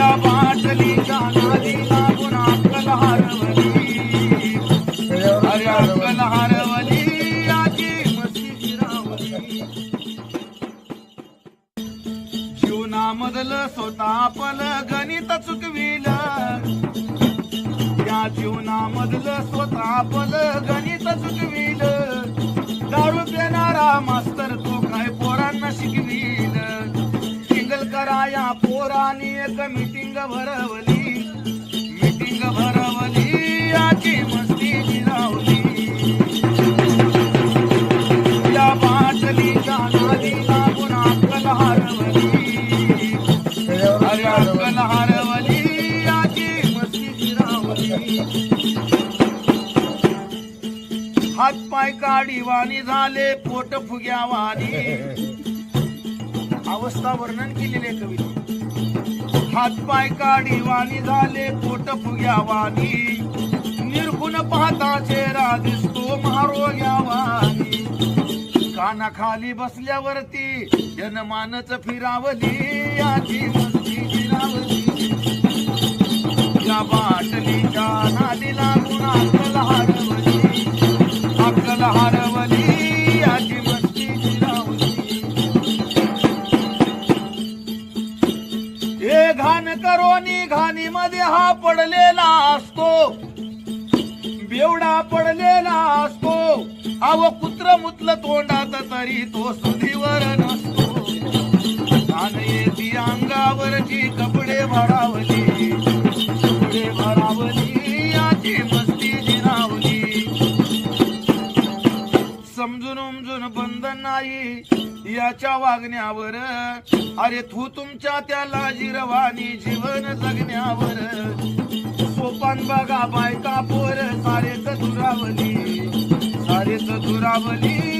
या बाटलीच्या नादी लागून अक्कल हरवली अरे अक्कल हरवली आजी मस्ती जिरावली जीवनामधलं स्वतः आपलं गणित चुकविल. या जीवनामधलं स्वतः आपलं गणित चुकविल. पोरानी एक मिटिंग भरवली. मिटिंग भरवली याची मस्ती जिरावली या बाटलीच्या नादी लागून अक्कल हरवली. अरे अक्कल हरवली याची मस्ती जिरावली हात पाय काढीवाणी झाले पोट फुग्यावानी अवस्था वर्णन केलेले आहे हातपाय काढी वाणी झाले पोट फुग्या वाणी. निर्गुण पाहता चेहरा दिसतो महारोग्यावानी कानाखाली बसल्यावरती जनमानच फिरावली याची मस्ती फिरावली. या बाटलीच्या नादी लागून अक्कल हारवली. अक्कल हार करोनी घाणी मध्ये हा पडलेला असतो. बेवडा पडलेला असतो. अव कुत्र मुतलं तोंडात तरी तो सुधीवर नसतो. घाण येती अंगावरची कपडे भरावली कपडे भरावली याची समजून बंद बंधन नाही. याच्या वागण्यावर अरे तू तुमच्या त्याला जिरवानी जीवन जगण्यावर. सोपान बघा बायका पोर सारे दुरावली सारे दुरावली